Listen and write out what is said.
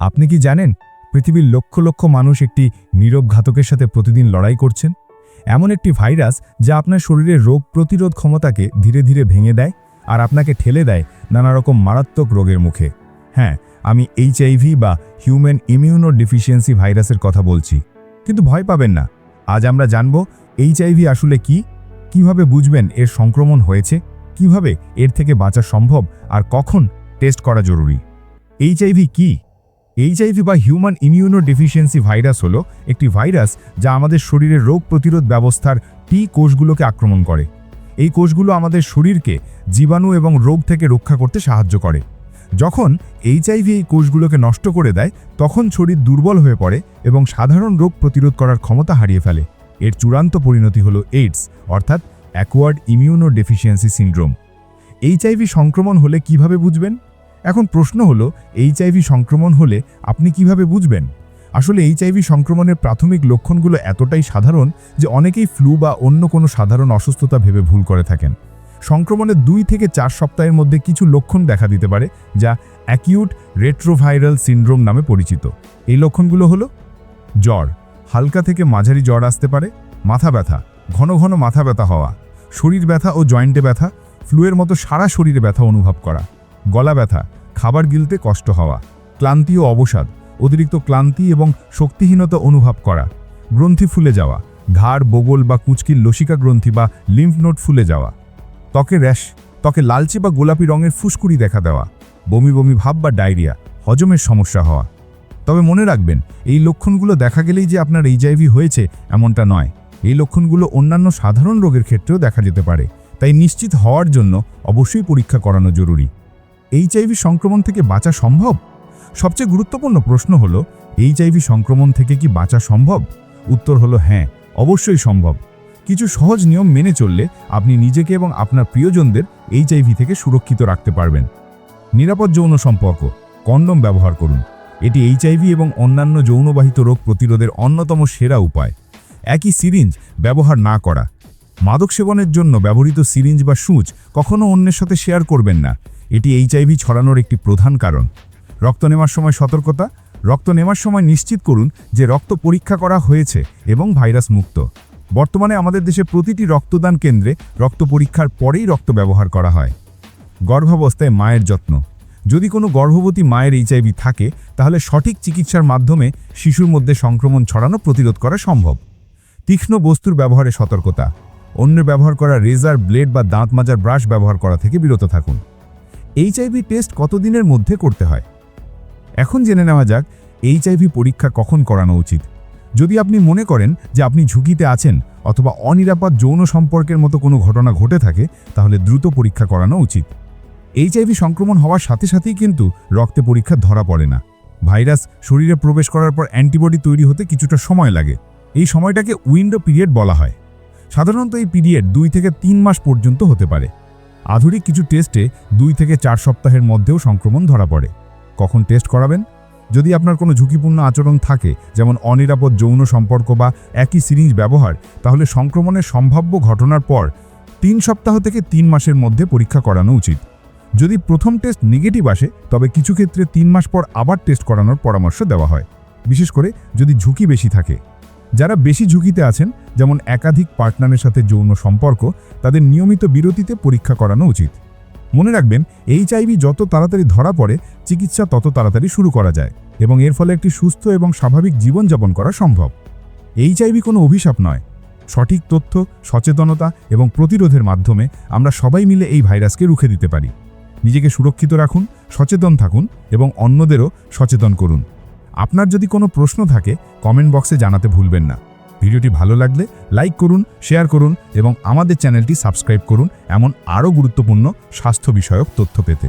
আপনি কি জানেন, পৃথিবীর লক্ষ লক্ষ মানুষ একটি নীরব ঘাতকের সাথে প্রতিদিন লড়াই করছেন? এমন একটি ভাইরাস যা আপনার শরীরের রোগ প্রতিরোধ ক্ষমতাকে ধীরে ধীরে ভেঙে দেয় আর আপনাকে ঠেলে দেয় নানা রকম মারাত্মক রোগের মুখে। হ্যাঁ আমি এইচআইভি বা হিউম্যান ইমিউনো ডিফিসিয়েন্সি ভাইরাসের কথা বলছি। কিন্তু ভয় পাবেন না। আজ আমরা জানব এইচআইভি আসলে কি? কীভাবে বুঝবেন এর সংক্রমণ হয়েছে? কীভাবে এর থেকে বাঁচা সম্ভব? আর কখন টেস্ট করা জরুরি? এইচআইভি কি? এইচআইভি বা হিউম্যান ইমিউনো ডেফিসিয়েন্সি ভাইরাস হলো একটি ভাইরাস যা আমাদের শরীরের রোগ প্রতিরোধ ব্যবস্থার টি কোষগুলোকে আক্রমণ করে। এই কোষগুলো আমাদের শরীরকে জীবাণু এবং রোগ থেকে রক্ষা করতে সাহায্য করে। যখন এইচআইভি এই কোষগুলোকে নষ্ট করে দেয়, তখন শরীর দুর্বল হয়ে পড়ে এবং সাধারণ রোগ প্রতিরোধ করার ক্ষমতা হারিয়ে ফেলে। এর চূড়ান্ত পরিণতি হল এইডস অর্থাৎ acquired immunodeficiency syndrome HIV সংক্রমণ হলে কীভাবে বুঝবেন? এখন প্রশ্ন হলো এইচআইভি সংক্রমণ হলে আপনি কীভাবে বুঝবেন? আসলে এইচআইভি সংক্রমণের প্রাথমিক লক্ষণগুলো এতটাই সাধারণ যে অনেকেই ফ্লু বা অন্য কোনো সাধারণ অসুস্থতা ভেবে ভুল করে থাকেন। সংক্রমণের দুই থেকে চার সপ্তাহের মধ্যে কিছু লক্ষণ দেখা দিতে পারে, যা অ্যাকিউট রেট্রোভাইরাল সিন্ড্রোম নামে পরিচিত। এই লক্ষণগুলো হলো, জ্বর, হালকা থেকে মাঝারি জ্বর আসতে পারে, মাথা ব্যথা, ঘন ঘন মাথা ব্যথা হওয়া, শরীর ব্যথা ও জয়েন্টে ব্যথা ফ্লুয়ের মতো সারা শরীরে ব্যথা অনুভব করা, গলা ব্যথা খাবার গিলতে কষ্ট হওয়া, ক্লান্তি ও অবসাদ, অতিরিক্ত ক্লান্তি এবং শক্তিহীনতা অনুভব করা, গ্রন্থি ফুলে যাওয়া, ঘাড়, বগল বা কুচকির লসিকা গ্রন্থি বা লিম্ফ নোট ফুলে যাওয়া, ত্বকে র্যাশ, ত্বকে লালচে বা গোলাপি রঙের ফুসকুড়ি দেখা দেওয়া, বমি বমি ভাব বা ডায়রিয়া, হজমের সমস্যা হওয়া। তবে মনে রাখবেন, এই লক্ষণগুলো দেখা গেলেই যে আপনার এইচআইভি হয়েছে এমনটা নয়। এই লক্ষণগুলো অন্যান্য সাধারণ রোগের ক্ষেত্রেও দেখা যেতে পারে। তাই নিশ্চিত হওয়ার জন্য অবশ্যই পরীক্ষা করানো জরুরি। এইচআইভি সংক্রমণ থেকে বাঁচা সম্ভব? সবচেয়ে গুরুত্বপূর্ণ প্রশ্ন হলো, এইচআইভি সংক্রমণ থেকে কি বাঁচা সম্ভব? উত্তর হলো হ্যাঁ অবশ্যই সম্ভব। কিছু সহজ নিয়ম মেনে চললে আপনি নিজেকে এবং আপনার প্রিয়জনদের এইচআইভি থেকে সুরক্ষিত রাখতে পারবেন। নিরাপদ যৌন সম্পর্ক, কন্ডম ব্যবহার করুন। এটি এইচআইভি এবং অন্যান্য যৌনবাহিত রোগ প্রতিরোধের অন্যতম সেরা উপায়। একই সিরিঞ্জ ব্যবহার না করা। মাদক সেবনের জন্য ব্যবহৃত সিরিঞ্জ বা সূচ কখনও অন্যের সাথে শেয়ার করবেন না। এটি এইচআইভি ছড়ানোর একটি প্রধান কারণ। রক্ত নেওয়ার সময় সতর্কতা, রক্ত নেওয়ার সময় নিশ্চিত করুন যে রক্ত পরীক্ষা করা হয়েছে এবং ভাইরাস মুক্ত। বর্তমানে আমাদের দেশে প্রতিটি রক্তদান কেন্দ্রে রক্ত পরীক্ষার পরেই রক্ত ব্যবহার করা হয়। গর্ভাবস্থায় মায়ের যত্ন। যদি কোনো গর্ভবতী মায়ের এইচআইভি থাকে, তাহলে সঠিক চিকিৎসার মাধ্যমে শিশুর মধ্যে সংক্রমণ ছড়ানো প্রতিরোধ করা সম্ভব। তীক্ষ্ণ বস্তুর ব্যবহারে সতর্কতা। অন্য ব্যবহার করা রেজার, ব্লেড বা দাঁত মাজার ব্রাশ ব্যবহার করা থেকে বিরত থাকুন। এইচআইভি টেস্ট কতদিনের মধ্যে করতে হয়? এখন জেনে নেওয়া যাক এইচআইভি পরীক্ষা কখন করানো উচিত। যদি আপনি মনে করেন যে আপনি ঝুঁকিতে আছেন অথবা অনিরাপদ যৌন সম্পর্কের মতো কোনো ঘটনা ঘটে থাকে, তাহলে দ্রুত পরীক্ষা করানো উচিত। এইচআইভি সংক্রমণ হওয়ার সাথে সাথেই কিন্তু রক্তে পরীক্ষা ধরা পড়ে না। ভাইরাস শরীরে প্রবেশ করার পর অ্যান্টিবডি তৈরি হতে কিছুটা সময় লাগে। এই সময়টাকে উইন্ডো পিরিয়ড বলা হয়। সাধারণত এই পিরিয়ড দুই থেকে তিন মাস পর্যন্ত হতে পারে। আধুনিক কিছু টেস্টে দুই থেকে চার সপ্তাহের মধ্যেও সংক্রমণ ধরা পড়ে। কখন টেস্ট করাবেন? যদি আপনার কোনো ঝুঁকিপূর্ণ আচরণ থাকে, যেমন অনিরাপদ যৌন সম্পর্ক বা একই সিরিঞ্জ ব্যবহার, তাহলে সংক্রমণের সম্ভাব্য ঘটনার পর তিন সপ্তাহ থেকে তিন মাসের মধ্যে পরীক্ষা করানো উচিত। যদি প্রথম টেস্ট নেগেটিভ আসে, তবে কিছু ক্ষেত্রে তিন মাস পর আবার টেস্ট করানোর পরামর্শ দেওয়া হয়। বিশেষ করে যদি ঝুঁকি বেশি থাকে। যারা বেশি ঝুঁকিতে আছেন, যেমন একাধিক পার্টনারের সাথে যৌন সম্পর্ক, তাদের নিয়মিত বিরতিতে পরীক্ষা করানো উচিত। মনে রাখবেন এইচআইভি যত তাড়াতাড়ি ধরা পড়ে, চিকিৎসা তত তাড়াতাড়ি শুরু করা যায় এবং এর ফলে একটি সুস্থ এবং স্বাভাবিক জীবনযাপন করা সম্ভব। এইচআইভি কোনো অভিশাপ নয়। সঠিক তথ্য, সচেতনতা এবং প্রতিরোধের মাধ্যমে আমরা সবাই মিলে এই ভাইরাসকে রুখে দিতে পারি। নিজেকে সুরক্ষিত রাখুন, সচেতন থাকুন এবং অন্যদেরও সচেতন করুন। আপনার যদি কোনো প্রশ্ন থাকে কমেন্ট বক্সে জানাতে ভুলবেন না। ভিডিওটি ভালো লাগলে লাইক করুন শেয়ার করুন এবং আমাদের চ্যানেলটি সাবস্ক্রাইব করুন, এমন আরও গুরুত্বপূর্ণ স্বাস্থ্য বিষয়ক তথ্য পেতে।